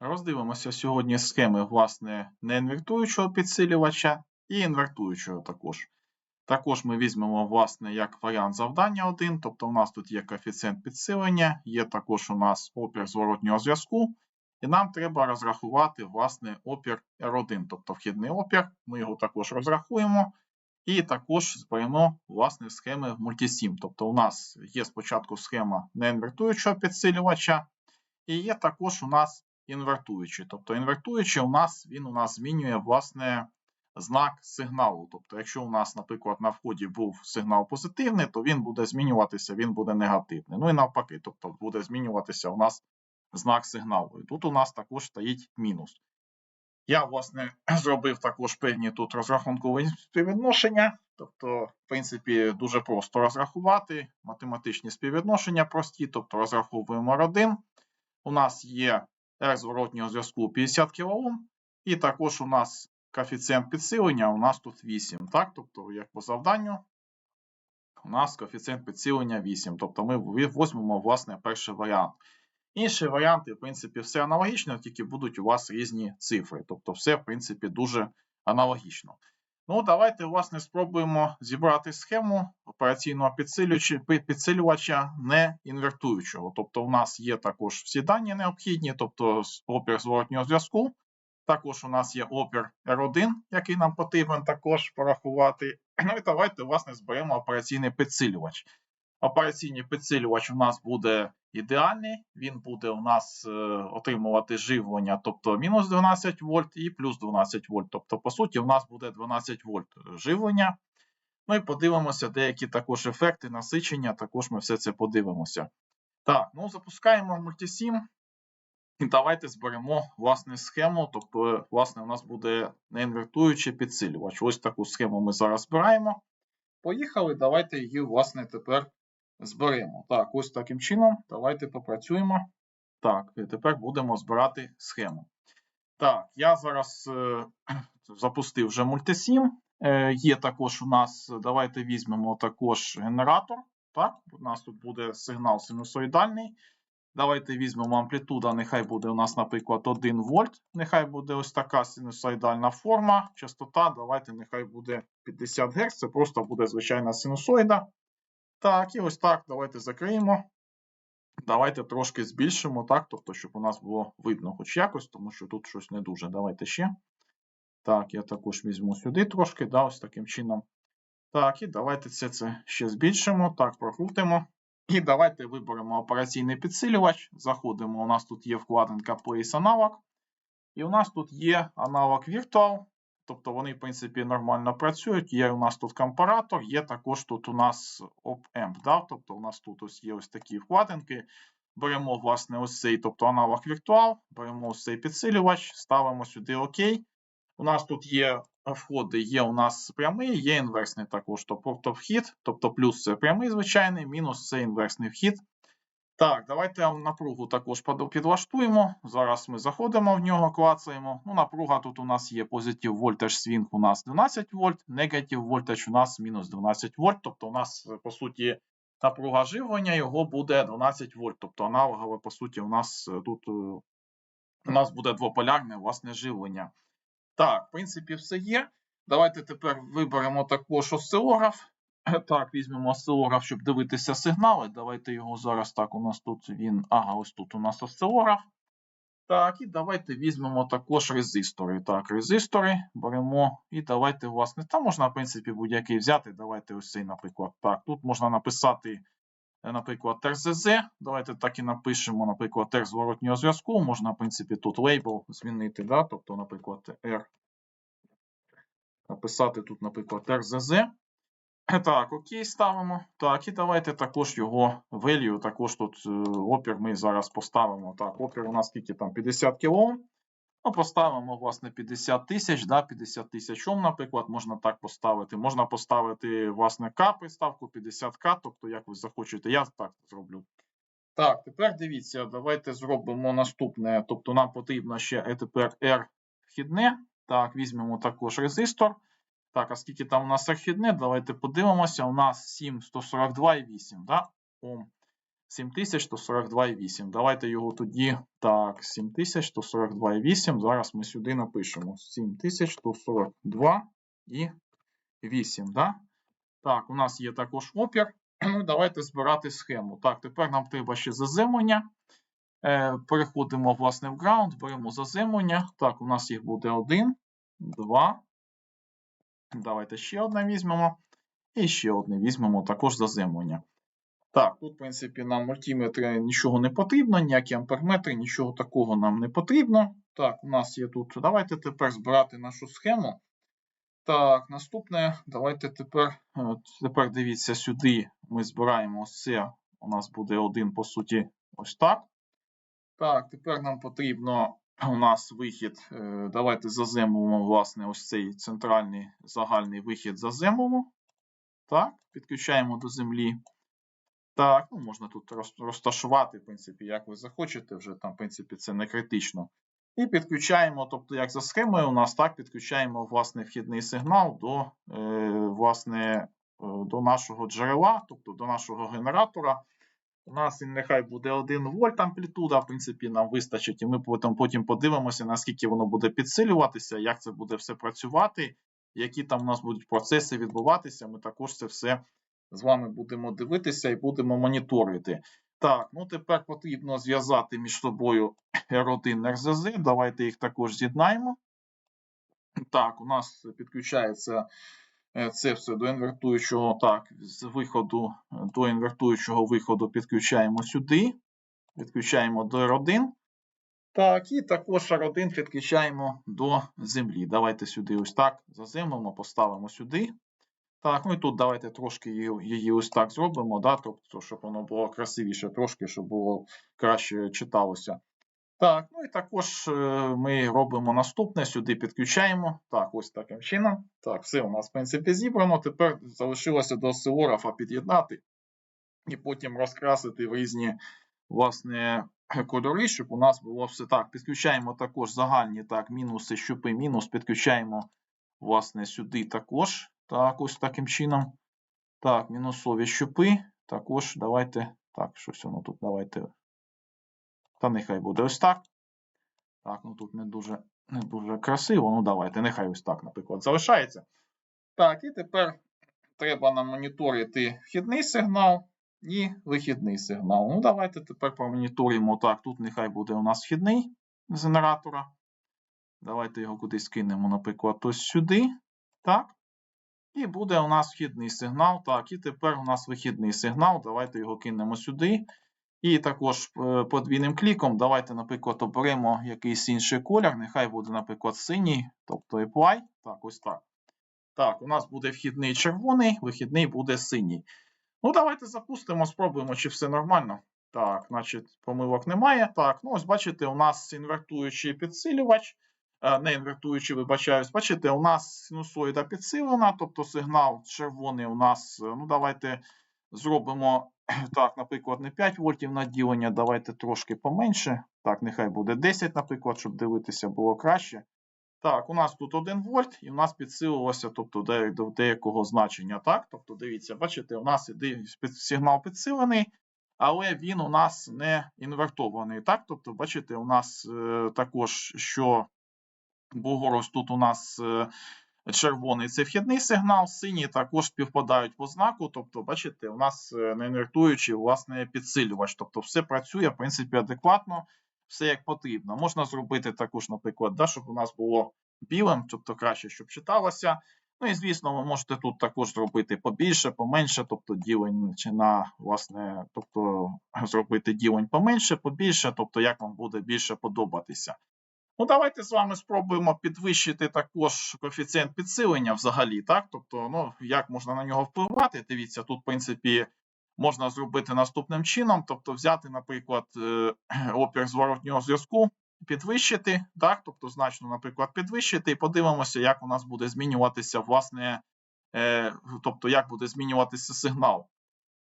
Роздивимося сьогодні схеми, власне, неінвертуючого підсилювача і інвертуючого також. Також ми візьмемо, власне, як варіант завдання 1, тобто у нас тут є коефіцієнт підсилення, є також у нас опір зворотнього зв'язку, і нам треба розрахувати, власне, опір R1, тобто вхідний опір. Ми його також розрахуємо. І також зберемо власне схеми в мультисім. Тобто у нас є спочатку схема неінвертуючого підсилювача, і є також у нас інвертуючий. Тобто інвертуючий у нас він у нас змінює власне знак сигналу. Тобто, якщо у нас, наприклад, на вході був сигнал позитивний, то він буде змінюватися, він буде негативний. Ну і навпаки, тобто буде змінюватися у нас знак сигналу. І тут у нас також стоїть мінус. Я, власне, зробив також певні тут розрахункові співвідношення. Тобто, в принципі, дуже просто розрахувати. Математичні співвідношення прості, тобто розраховуємо R1. У нас є R зворотнього зв'язку 50 кОм, і також у нас коефіцієнт підсилення у нас тут 8. Так? Тобто, як по завданню, у нас коефіцієнт підсилення 8. Тобто ми візьмемо, власне, перший варіант. Інші варіанти, в принципі, все аналогічно, тільки будуть у вас різні цифри. Тобто, все, в принципі, дуже аналогічно. Ну, давайте, власне, спробуємо зібрати схему операційного підсилювача не інвертуючого. Тобто, у нас є також всі дані необхідні, тобто опір зворотнього зв'язку. Також у нас є опір R1, який нам потрібен також порахувати. Ну і давайте, власне, зберемо операційний підсилювач. Операційний підсилювач у нас буде ідеальний, він буде у нас е, отримувати живлення, тобто мінус 12 вольт і плюс 12 вольт. Тобто, по суті, у нас буде 12 вольт живлення. Ну і подивимося деякі також ефекти насичення, також ми все це подивимося. Так, ну запускаємо мультисім. І давайте зберемо власне схему. Тобто, власне, у нас буде неінвертуючий підсилювач. Ось таку схему ми зараз збираємо. Поїхали, давайте її, власне, тепер зберемо. Так, ось таким чином. Давайте попрацюємо. Так, і тепер будемо збирати схему. Так, я зараз е, запустив вже мультисім. Е, Є також у нас, давайте візьмемо також генератор. Так, у нас тут буде сигнал синусоїдальний. Давайте візьмемо амплітуда, нехай буде у нас, наприклад, 1 вольт. Нехай буде ось така синусоїдальна форма. Частота, давайте, нехай буде 50 Гц. Це просто буде звичайна синусоїда. Так, і ось так. Давайте закриємо. Давайте трошки збільшимо, так, тобто, щоб у нас було видно хоч якось, тому що тут щось не дуже. Давайте ще. Так, я також візьму сюди трошки, да, ось таким чином. Так, і давайте це це ще збільшимо. Так, прокрутимо. І давайте виберемо операційний підсилювач. Заходимо. У нас тут є вкладинка Place аналог. І у нас тут є аналог Virtual. Тобто вони, в принципі, нормально працюють. Є у нас тут компаратор, є також тут у нас op-amp. Да? Тобто у нас тут ось є ось такі вкладинки. Беремо, власне, ось цей, тобто аналог Virtual, беремо ось цей підсилювач, ставимо сюди ОК. У нас тут є входи, є у нас прямий, є інверсний також. Тобто вхід, тобто плюс це прямий звичайний, мінус це інверсний вхід. Так, давайте напругу також підлаштуємо. Зараз ми заходимо в нього, клацаємо. Ну, Напруга тут у нас є позитив voltage свінг у нас 12 вольт, негатив voltage у нас мінус 12 вольт. Тобто у нас, по суті, напруга живлення його буде 12 вольт. Тобто аналогове, по суті, у нас е, тут е, у нас буде двополярне власне живлення. Так, в принципі, все є. Давайте тепер виберемо також осцилограф. Так, візьмемо осцилограф, щоб дивитися сигнали. Давайте його зараз так. У нас тут він. Ага, ось тут у нас осцилограф. Так, і давайте візьмемо також резистори. Так, резистори беремо. І давайте, власне, там можна, в принципі, будь-який взяти. Давайте ось цей, наприклад. Так, тут можна написати, наприклад, РЗЗ. Давайте так і напишемо, наприклад, R зворотнього зв'язку. Можна, в принципі, тут лейбл змінити. да? Тобто, наприклад, R. Написати тут, наприклад, RZZ. Так, окей, ставимо. Так, і давайте також його value, також тут е, опір ми зараз поставимо. Так, опір у нас скільки там 50 кОм. Ну, поставимо, власне, 50 тисяч, да, 50 тисяч Ом, наприклад, можна так поставити. Можна поставити, власне, К приставку 50К, тобто, як ви захочете, я так зроблю. Так, тепер дивіться, давайте зробимо наступне. Тобто, нам потрібно ще е, тепер R вхідне. Так, візьмемо також резистор. Так, а скільки там у нас архідне, давайте подивимося. У нас 7, 142 і 8, да? Ом. 7142,8. Давайте його тоді. Так, 7142,8. Зараз ми сюди напишемо. 7142,8. Да? Так, у нас є також опір. Ну, давайте збирати схему. Так, тепер нам треба ще заземлення. Е, переходимо, власне, в ground, беремо заземлення. Так, у нас їх буде 1, 2. Давайте ще одне візьмемо. І ще одне візьмемо також заземлення. Так, тут, в принципі, нам мультиметри нічого не потрібно, ніякі амперметри, нічого такого нам не потрібно. Так, у нас є тут. Давайте тепер збирати нашу схему. Так, наступне, давайте тепер, е, тепер дивіться сюди. Ми збираємо ось це. У нас буде один, по суті, ось так. Так, тепер нам потрібно у нас вихід. е, Давайте заземлимо, власне, ось цей центральний загальний вихід заземлимо. Так, підключаємо до землі. Так, ну можна тут розташувати, в принципі, як ви захочете, вже там, в принципі, це не критично. І підключаємо, тобто, як за схемою, у нас так підключаємо власне вхідний сигнал до, е, власне, е, до нашого джерела, тобто до нашого генератора. У нас нехай буде 1 вольт амплітуда, в принципі, нам вистачить, і ми потім, потім подивимося, наскільки воно буде підсилюватися, як це буде все працювати, які там у нас будуть процеси відбуватися. Ми також це все з вами будемо дивитися і будемо моніторити. Так, ну тепер потрібно зв'язати між собою R1 RZZ. Давайте їх також з'єднаємо. Так, у нас підключається це все до інвертуючого. Так, з виходу е, до інвертуючого виходу підключаємо сюди. Підключаємо до R1. Так, і також R1 підключаємо до землі. Давайте сюди ось так заземлимо, поставимо сюди. Так, ну і тут давайте трошки її ось так зробимо, да, тобто, щоб воно було красивіше трошки, щоб було краще читалося. Так, ну і також е, ми робимо наступне, сюди підключаємо. Так, ось таким чином. Так, все у нас, в принципі, зібрано. Тепер залишилося до осцилографа під'єднати і потім розкрасити в різні власне, кольори, щоб у нас було все так. Підключаємо також загальні так, мінуси, щупи, мінус, підключаємо власне, сюди також. Так, ось таким чином. Так, мінусові щупи. Також давайте. Так, щось воно тут давайте. Та нехай буде ось так. Так, ну тут не дуже, не дуже красиво. Ну, давайте, нехай ось так, наприклад, залишається. Так, і тепер треба нам моніторити вхідний сигнал і вихідний сигнал. Ну, давайте тепер промоніторимо. Так, тут нехай буде у нас вхідний з генератора. Давайте його кудись кинемо, наприклад, ось сюди. Так. І буде у нас вхідний сигнал. Так, і тепер у нас вихідний сигнал. Давайте його кинемо сюди. І також е, подвійним кліком. Давайте, наприклад, оберемо якийсь інший колір. Нехай буде, наприклад, синій, тобто apply. Так, ось так. Так, у нас буде вхідний червоний, вихідний буде синій. Ну, давайте запустимо, спробуємо, чи все нормально. Так, значить, помилок немає. Так, ну ось бачите, у нас інвертуючий підсилювач. Е, Не інвертуючий, вибачаюсь. Бачите, у нас синусоїда підсилена, тобто сигнал червоний у нас. е, Ну, давайте зробимо так, наприклад, не 5 вольтів наділення. Давайте трошки поменше. Так, нехай буде 10, наприклад, щоб дивитися було краще. Так, у нас тут 1 вольт, і у нас підсилилося, тобто до деякого значення. Так, тобто, дивіться, бачите, у нас іде сигнал підсилений, але він у нас не інвертований. Так, тобто, бачите, у нас е, також, що ось тут у нас е, червоний це вхідний сигнал, синій також співпадають по знаку. Тобто, бачите, у нас е, не інвертуючий власне підсилювач. Тобто, все працює, в принципі, адекватно, все як потрібно. Можна зробити також, наприклад, да, щоб у нас було білим, тобто краще, щоб читалося. Ну і звісно, ви можете тут також зробити побільше, поменше, тобто ділень чи на власне, тобто зробити ділень поменше, побільше, тобто як вам буде більше подобатися. Ну, давайте з вами спробуємо підвищити також коефіцієнт підсилення взагалі, так? Тобто, ну, як можна на нього впливати? Дивіться, тут, в принципі, можна зробити наступним чином, тобто взяти, наприклад, е, опір зворотнього зв'язку, підвищити, так? Тобто, значно, наприклад, підвищити, і подивимося, як у нас буде змінюватися, власне, е, тобто, як буде змінюватися сигнал.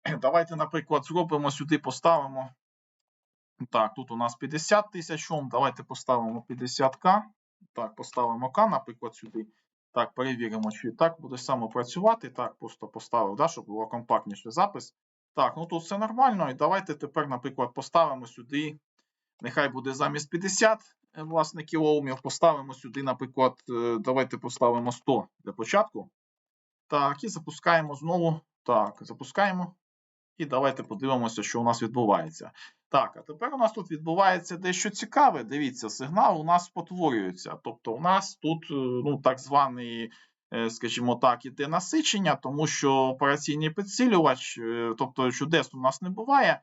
Давайте, наприклад, зробимо сюди, поставимо. Так, тут у нас 50 тисяч Ом. Давайте поставимо 50к. Так, поставимо К, наприклад, сюди. Так, перевіримо, чи так буде само працювати. Так, просто поставив, да, щоб було компактніше запис. Так, ну тут все нормально. І давайте тепер, наприклад, поставимо сюди. Нехай буде замість 50 е, власне кілоомів. Поставимо сюди, наприклад, е, давайте поставимо 100 для початку. Так, і запускаємо знову. Так, запускаємо. І давайте подивимося, що у нас відбувається. Так, а тепер у нас тут відбувається дещо цікаве. Дивіться, сигнал у нас спотворюється. Тобто, у нас тут е, ну, так званий, е, скажімо так, іде насичення, тому що операційний підсилювач, е, тобто чудес у нас не буває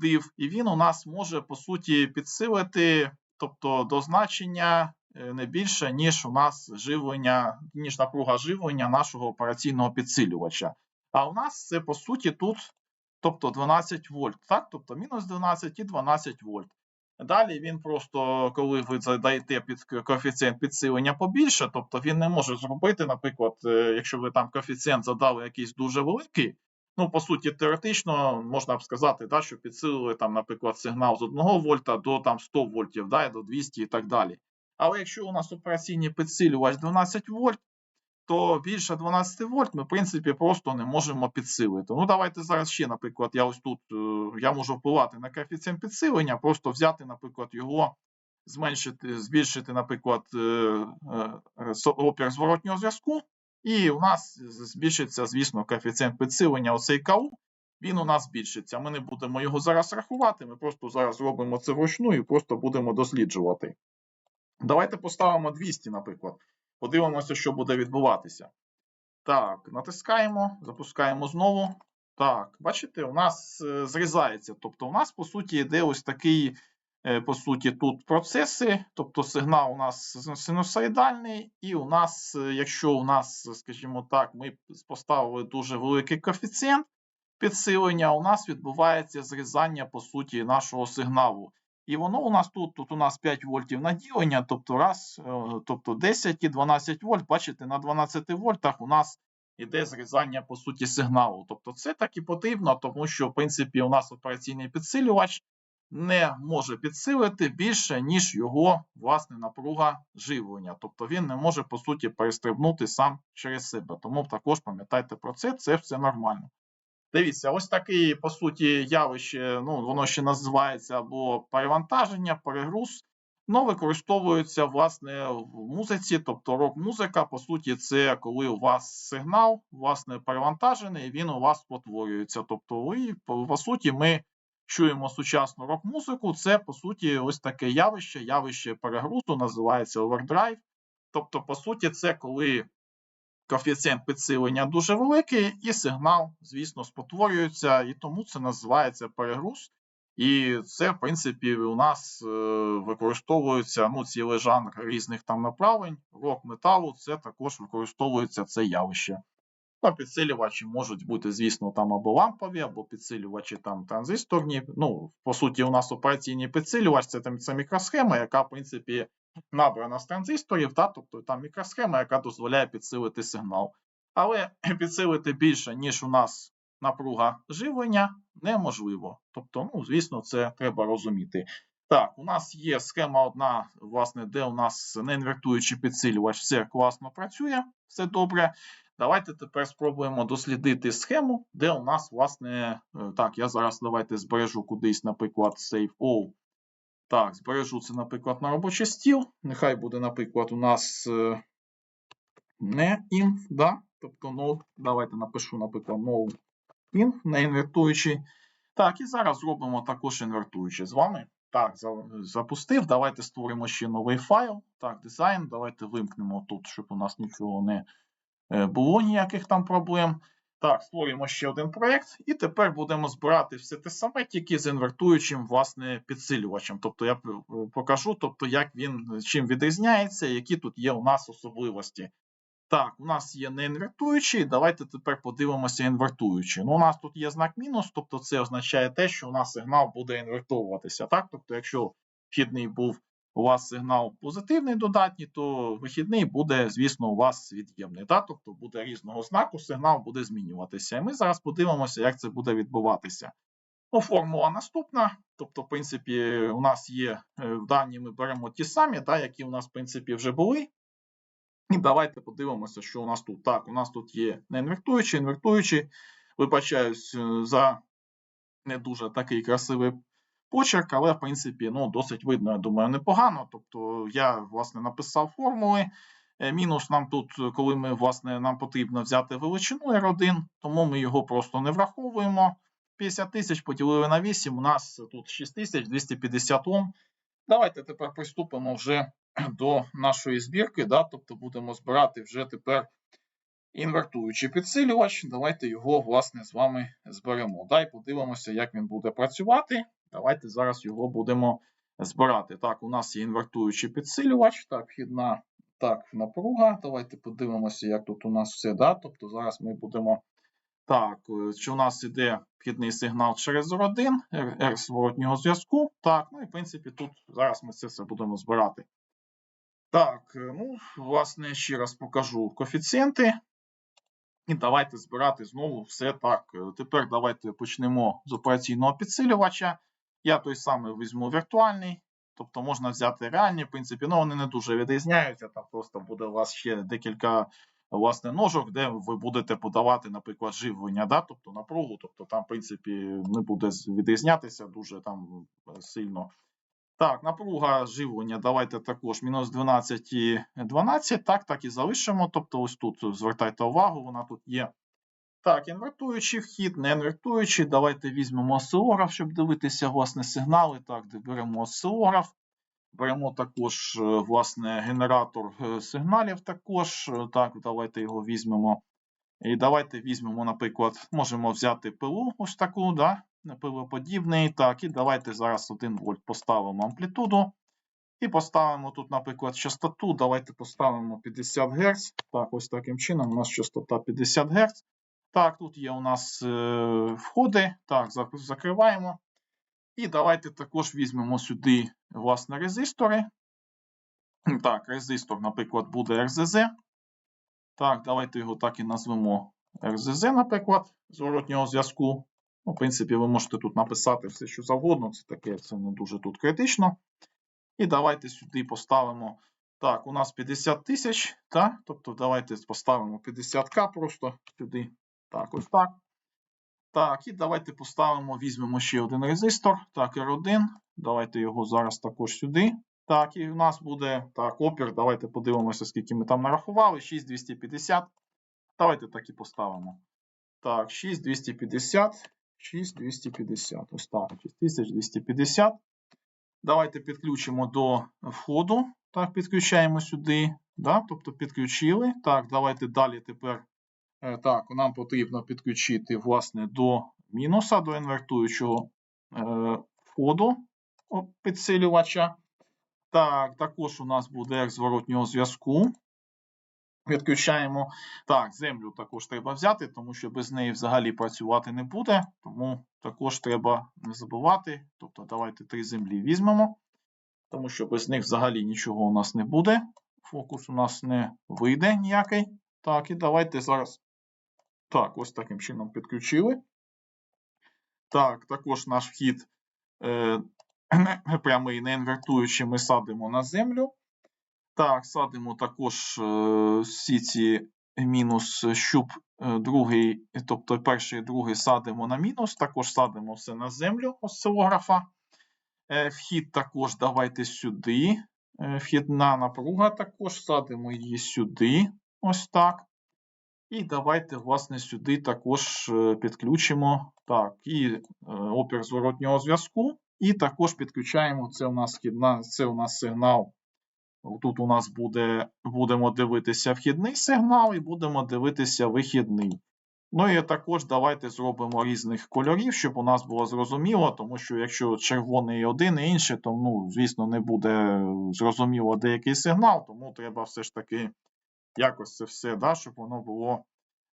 див, і він у нас може по суті підсилити, тобто до значення не більше, ніж у нас живлення, ніж напруга живлення нашого операційного підсилювача. А у нас це по суті тут, тобто 12 вольт, так? Тобто мінус 12 і 12 вольт. Далі він просто, коли ви задаєте під коефіцієнт підсилення побільше, тобто він не може зробити, наприклад, е, якщо ви там коефіцієнт задали якийсь дуже великий, ну, по суті, теоретично можна б сказати, да, що підсилили там, наприклад, сигнал з 1 вольта до там 100 вольтів, да, до 200 і так далі. Але якщо у нас операційний підсилювач 12 вольт, то більше 12 вольт ми, в принципі, просто не можемо підсилити. Ну, давайте зараз ще, наприклад, я ось тут е, я можу впливати на коефіцієнт підсилення, просто взяти, наприклад, його, зменшити, збільшити, наприклад, е, е, опір зворотнього зв'язку, і у нас збільшиться, звісно, коефіцієнт підсилення, оцей КУ, він у нас збільшиться. Ми не будемо його зараз рахувати, ми просто зараз зробимо це вручну і просто будемо досліджувати. Давайте поставимо 200, наприклад. Подивимося, що буде відбуватися. Так, натискаємо, запускаємо знову. Так, бачите, у нас е, зрізається. Тобто, у нас, по суті, йде ось такий, е, по суті, тут процеси. Тобто, сигнал у нас син- синусоїдальний, і у нас, е, якщо у нас, скажімо так, ми поставили дуже великий коефіцієнт підсилення, у нас відбувається зрізання, по суті, нашого сигналу. І воно у нас тут, тут у нас 5 вольтів наділення, тобто раз, е, тобто 10 і 12 вольт. Бачите, на 12 вольтах у нас іде зрізання по суті сигналу. Тобто це так і потрібно, тому що в принципі у нас операційний підсилювач не може підсилити більше, ніж його власне напруга живлення. Тобто він не може по суті перестрибнути сам через себе. Тому також пам'ятайте про це, це все нормально. Дивіться, ось таке, по суті, явище, ну, воно ще називається або перевантаження, перегруз, но використовується, власне, в музиці, тобто рок-музика, по суті, це коли у вас сигнал, власне, перевантажений, він у вас спотворюється. Тобто, ви, по суті, ми чуємо сучасну рок-музику, це, по суті, ось таке явище, явище перегрузу, називається овердрайв. Тобто, по суті, це коли коефіцієнт підсилення дуже великий, і сигнал, звісно, спотворюється, і тому це називається перегруз. І це, в принципі, у нас е, використовується ну, цілий жанр різних там направлень, рок металу, це також використовується це явище. Ну, підсилювачі можуть бути, звісно, там або лампові, або підсилювачі там транзисторні. Ну, по суті, у нас операційний підсилювач це, це мікросхема, яка, в принципі, набрана з транзисторів, та, тобто там мікросхема, яка дозволяє підсилити сигнал. Але підсилити більше, ніж у нас напруга живлення, неможливо. Тобто, ну, звісно, це треба розуміти. Так, у нас є схема одна, власне, де у нас неінвертуючий підсилювач, все класно працює, все добре. Давайте тепер спробуємо дослідити схему, де у нас, власне, е, так, я зараз давайте збережу кудись, наприклад, save all. Так, збережу це, наприклад, на робочий стіл. Нехай буде, наприклад, у нас е, не inf, да? тобто no, давайте напишу, наприклад, no inf, не інвертуючий. Так, і зараз зробимо також інвертуючий з вами. Так, запустив. Давайте створимо ще новий файл. Так, дизайн. Давайте вимкнемо тут, щоб у нас нічого не е, було ніяких там проблем. Так, створюємо ще один проєкт, і тепер будемо збирати все те саме, тільки з інвертуючим власне підсилювачем. Тобто я покажу, тобто, як він чим відрізняється, які тут є у нас особливості. Так, у нас є неінвертуючий. Давайте тепер подивимося інвертуючий. Ну, у нас тут є знак мінус, тобто це означає те, що у нас сигнал буде інвертовуватися. Так? Тобто, якщо вхідний був у вас сигнал позитивний додатній, то вихідний буде, звісно, у вас від'ємний. Так? Тобто буде різного знаку, сигнал буде змінюватися. І ми зараз подивимося, як це буде відбуватися. Ну, формула наступна. Тобто, в принципі, у нас є е, дані, ми беремо ті самі, да, які у нас, в принципі, вже були. І давайте подивимося, що у нас тут. Так, у нас тут є не інвертуючий, інвертуючий. Вибачаюсь е, за не дуже такий красивий почерк, але в принципі ну, досить видно, я думаю, непогано. Тобто я власне написав формули. Е, Мінус нам тут, коли ми, власне, нам потрібно взяти величину R1, тому ми його просто не враховуємо. 50 тисяч поділили на 8, у нас тут 6250 Ом. Давайте тепер приступимо вже до нашої збірки, да? тобто будемо збирати вже тепер інвертуючий підсилювач. Давайте його, власне, з вами зберемо. Да? Подивимося, як він буде працювати. Давайте зараз його будемо збирати. Так, у нас є інвертуючий підсилювач, так, вхідна так, напруга. Давайте подивимося, як тут у нас все. Да? Тобто зараз ми будемо. Так, е, що у нас іде вхідний сигнал через R1, R, R зворотнього зв'язку. Так, ну і в принципі тут зараз ми це все будемо збирати. Так, е, ну, власне, ще раз покажу коефіцієнти. І давайте збирати знову все так. Е, Тепер давайте почнемо з операційного підсилювача. Я той самий візьму віртуальний. Тобто можна взяти реальні, в принципі, ну вони не дуже відрізняються. Там просто буде у вас ще декілька власне ножок, де ви будете подавати, наприклад, живлення, да? тобто напругу. Тобто там, в принципі, не буде відрізнятися дуже там е, сильно. Так, напруга живлення. Давайте також мінус 12 і 12. Так, так і залишимо. Тобто, ось тут звертайте увагу, вона тут є. Так, інвертуючий вхід, не інвертуючий. Давайте візьмемо осцилограф, щоб дивитися власне сигнали. Так, беремо осцилограф. Беремо також, е, власне, генератор е, сигналів також. Так, давайте його візьмемо. І давайте візьмемо, наприклад, можемо взяти пилу ось таку, да? Пилоподібний. Так, і давайте зараз 1 вольт поставимо амплітуду. І поставимо тут, наприклад, частоту. Давайте поставимо 50 Гц. Так, ось таким чином у нас частота 50 Гц. Так, тут є у нас е, входи. Так, закриваємо. І давайте також візьмемо сюди, власне, резистори. Так, резистор, наприклад, буде RZZ. Так, давайте його так і назвемо RZZ, наприклад, зворотнього зв'язку. Ну, в принципі, ви можете тут написати все, що завгодно. Це таке, це не дуже тут критично. І давайте сюди поставимо. Так, у нас 50 тисяч, так? Тобто давайте поставимо 50к просто сюди. Так, ось так. Так, і давайте поставимо, візьмемо ще один резистор. Так, R1. Давайте його зараз також сюди. Так, і в нас буде так, опір. Давайте подивимося, скільки ми там нарахували. 6250. Давайте так і поставимо. Так, 6250. 6250. Ось так. 6250. Давайте підключимо до входу. Так, підключаємо сюди. Да? Тобто підключили. Так, давайте далі тепер. Е, Так, нам потрібно підключити, власне, до мінуса, до інвертуючого е, входу підсилювача. Так, також у нас буде як зворотнього зв'язку. Відключаємо. Так, землю також треба взяти, тому що без неї взагалі працювати не буде. Тому також треба не забувати. Тобто, давайте три землі візьмемо, тому що без них взагалі нічого у нас не буде. Фокус у нас не вийде ніякий. Так, і давайте зараз. Так, ось таким чином підключили. Так, також наш вхід е, прямий, не інвертуючий, ми садимо на землю. Так, садимо також е, всі ці мінус щуп е, другий, тобто перший і другий садимо на мінус, також садимо все на землю осцилографа. Е, вхід також давайте сюди. Е, вхідна напруга також садимо її сюди. Ось так. І давайте, власне, сюди також е, підключимо так, і е, опір зворотнього зв'язку. І також підключаємо це у нас вхідна, це у нас сигнал. Тут у нас буде, будемо дивитися вхідний сигнал і будемо дивитися вихідний. Ну і також давайте зробимо різних кольорів, щоб у нас було зрозуміло, тому що якщо червоний один і інший, то, ну, звісно, не буде зрозуміло деякий сигнал, тому треба все ж таки якось це все, да, щоб воно було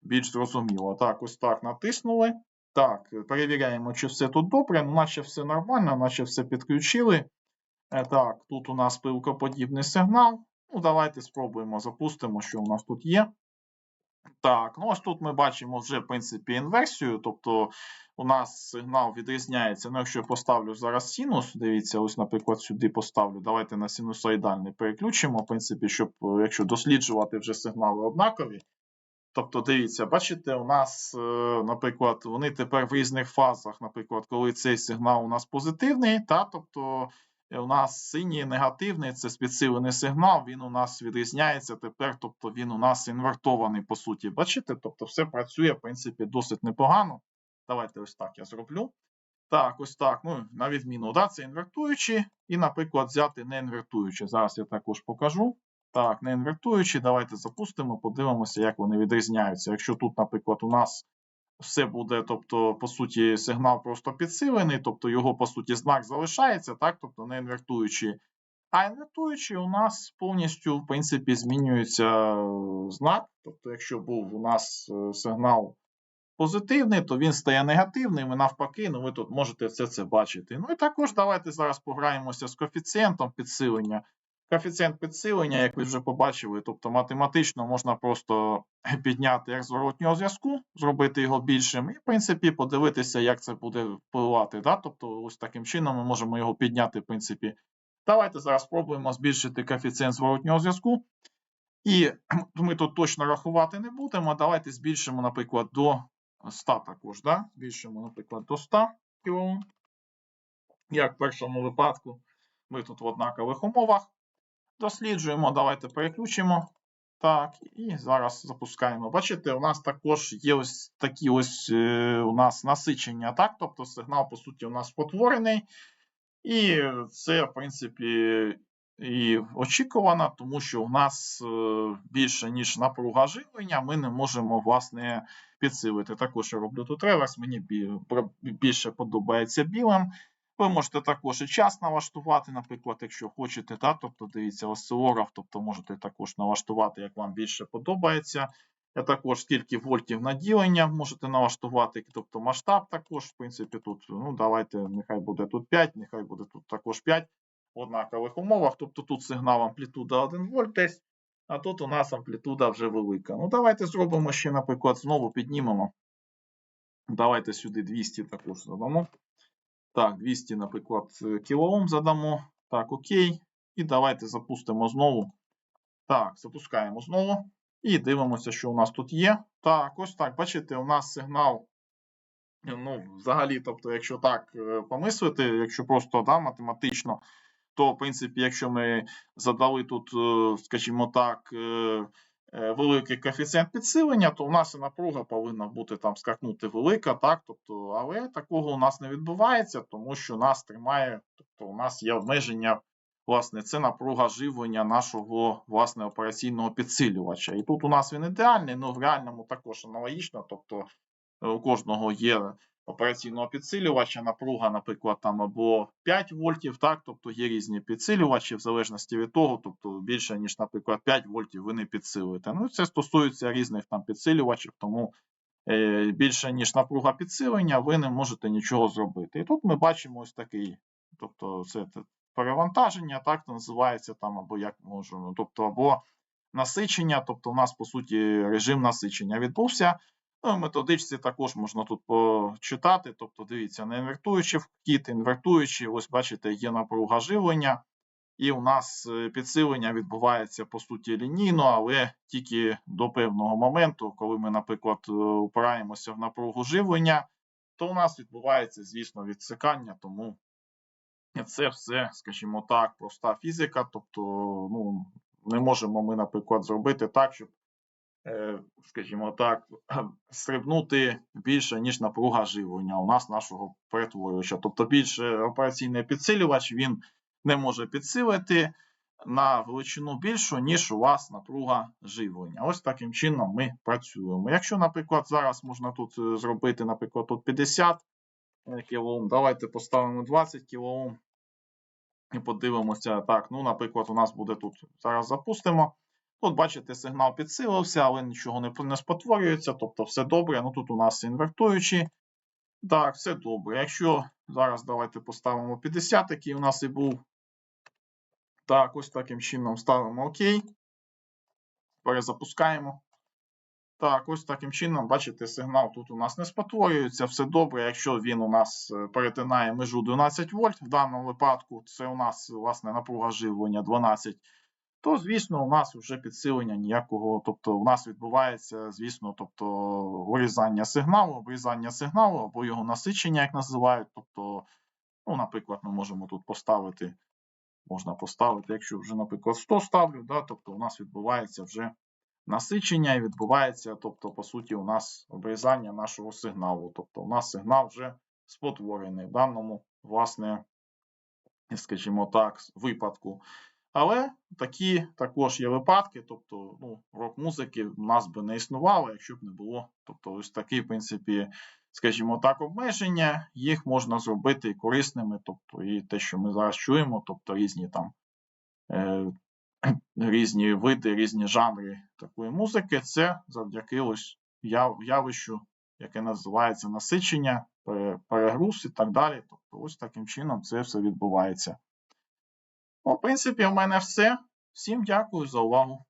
більш зрозуміло. Так, ось так натиснули. Так, перевіряємо, чи все тут добре. Ну, наче все нормально, наче все підключили. Е, Так, тут у нас пилкоподібний сигнал. Ну, давайте спробуємо, запустимо, що у нас тут є. Так, ну ось тут ми бачимо вже, в принципі, інверсію. Тобто у нас сигнал відрізняється. Ну, якщо я поставлю зараз синус, дивіться, ось, наприклад, сюди поставлю. Давайте на синусоїдальний переключимо, в принципі, щоб, е, якщо досліджувати вже сигнали однакові, Тобто, дивіться, бачите, у нас, е, наприклад, вони тепер в різних фазах, наприклад, коли цей сигнал у нас позитивний, та, тобто у нас синій негативний, це підсилений сигнал, він у нас відрізняється тепер, тобто він у нас інвертований, по суті. Бачите? Тобто все працює, в принципі, досить непогано. Давайте ось так я зроблю. Так, ось так. Ну, на відміну, да, це інвертуючі, і, наприклад, взяти не інвертуючі. Зараз я також покажу. Так, не інвертуючі, давайте запустимо, подивимося, як вони відрізняються. Якщо тут, наприклад, у нас все буде, тобто, по суті, сигнал просто підсилений, тобто його, по суті, знак залишається, так, тобто не інвертуючи. А інвертуючи, у нас повністю, в принципі, змінюється знак. Тобто, якщо був у нас е, сигнал позитивний, то він стає негативним, і навпаки, ну ви тут можете все це бачити. Ну і також давайте зараз пограємося з коефіцієнтом підсилення. Коефіцієнт підсилення, як ви вже побачили, тобто математично можна просто підняти як зворотнього зв'язку, зробити його більшим, і, в принципі, подивитися, як це буде впливати. Да? Тобто, ось таким чином ми можемо його підняти, в принципі. Давайте зараз спробуємо збільшити коефіцієнт зворотнього зв'язку. І ми тут точно рахувати не будемо. Давайте збільшимо, наприклад, до 100 також. Да? Збільшимо, наприклад, до 100 кОм. Як в першому випадку, ми тут в однакових умовах. Досліджуємо, давайте переключимо. Так, і зараз запускаємо. Бачите, у нас також є ось такі ось е, у нас насичення, так? Тобто сигнал, по суті, у нас спотворений. І це, в принципі, і очікувано, тому що у нас е, більше, ніж напруга живлення, ми не можемо, власне, підсилити. Також я роблю тут реверс, мені більше подобається білим. Ви можете також і час налаштувати, наприклад, якщо хочете, та, тобто дивіться осцилограф, тобто можете також налаштувати, як вам більше подобається. Я також скільки вольтів наділення можете налаштувати, тобто масштаб також, в принципі, тут, ну, давайте, нехай буде тут 5, нехай буде тут також 5 в однакових умовах. Тобто тут сигнал амплітуда 1 вольт десь, а тут у нас амплітуда вже велика. Ну, давайте зробимо ще, наприклад, знову піднімемо. Давайте сюди 200 також задамо. Так, 200, наприклад, кілоом задамо. Так, окей. І давайте запустимо знову. Так, запускаємо знову. І дивимося, що у нас тут є. Так, ось так. Бачите, у нас сигнал. Ну, взагалі, тобто, якщо так е, помислити, якщо просто да, математично, то, в принципі, якщо ми задали тут, е, скажімо так, е, великий коефіцієнт підсилення, то у нас і напруга повинна бути там скакнути велика, так, тобто, але такого у нас не відбувається, тому що нас тримає, тобто у нас є обмеження, власне, це напруга живлення нашого власне операційного підсилювача. І тут у нас він ідеальний, ну в реальному також аналогічно, тобто е, у кожного є операційного підсилювача, напруга, наприклад, там або 5 вольтів, так, тобто є різні підсилювачі в залежності від того, тобто більше, ніж, наприклад, 5 вольтів ви не підсилуєте. Ну, це стосується різних там підсилювачів, тому е, більше, ніж напруга підсилення, ви не можете нічого зробити. І тут ми бачимо ось такий, тобто це перевантаження, так це називається там, або як можемо, тобто, або насичення, тобто у нас, по суті, режим насичення відбувся. Ну, в методичці також можна тут почитати. Тобто, дивіться, не інвертуючи вхід, інвертуючи, ось бачите, є напруга живлення, і у нас е, підсилення відбувається по суті лінійно, але тільки до певного моменту, коли ми, наприклад, е, упираємося в напругу живлення, то у нас відбувається, звісно, відсикання, тому це все, скажімо так, проста фізика. Тобто, ну, не можемо ми, наприклад, зробити так, щоб е, скажімо так, стрибнути більше, ніж напруга живлення у нас нашого перетворювача. Тобто більше операційний підсилювач він не може підсилити на величину більшу, ніж у вас напруга живлення. Ось таким чином ми працюємо. Якщо, наприклад, зараз можна тут е, зробити, наприклад, тут 50 кОм, давайте поставимо 20 кОм і подивимося. Так, ну, наприклад, у нас буде тут. Зараз запустимо. Тут, бачите, сигнал підсилився, але нічого не, не спотворюється, тобто все добре. Ну тут у нас інвертуючі. Так, все добре. Якщо зараз давайте поставимо 50, який у нас і був. Так, ось таким чином ставимо ОК. Перезапускаємо. Так, ось таким чином, бачите, сигнал тут у нас не спотворюється, все добре. Якщо він у нас е, перетинає межу 12 вольт, в даному випадку це у нас власне напруга живлення 12 то, звісно, у нас вже підсилення ніякого, тобто у нас відбувається, звісно, тобто вирізання сигналу, обрізання сигналу або його насичення, як називають. Тобто, ну, наприклад, ми можемо тут поставити, можна поставити, якщо вже, наприклад, 100 ставлю, да, тобто у нас відбувається вже насичення і відбувається, тобто, по суті, у нас обрізання нашого сигналу. Тобто, у нас сигнал вже спотворений в даному, власне, скажімо так, випадку. Але такі також є випадки, тобто ну, рок-музики в нас би не існувало, якщо б не було. Тобто, ось такі, в принципі, скажімо так, обмеження, їх можна зробити і корисними, тобто, і те, що ми зараз чуємо, тобто різні там е, різні види, різні жанри такої музики, це завдяки ось явищу, яке називається насичення, перегруз і так далі. Тобто, ось таким чином це все відбувається. В принципі, в мене все. Всім дякую за увагу.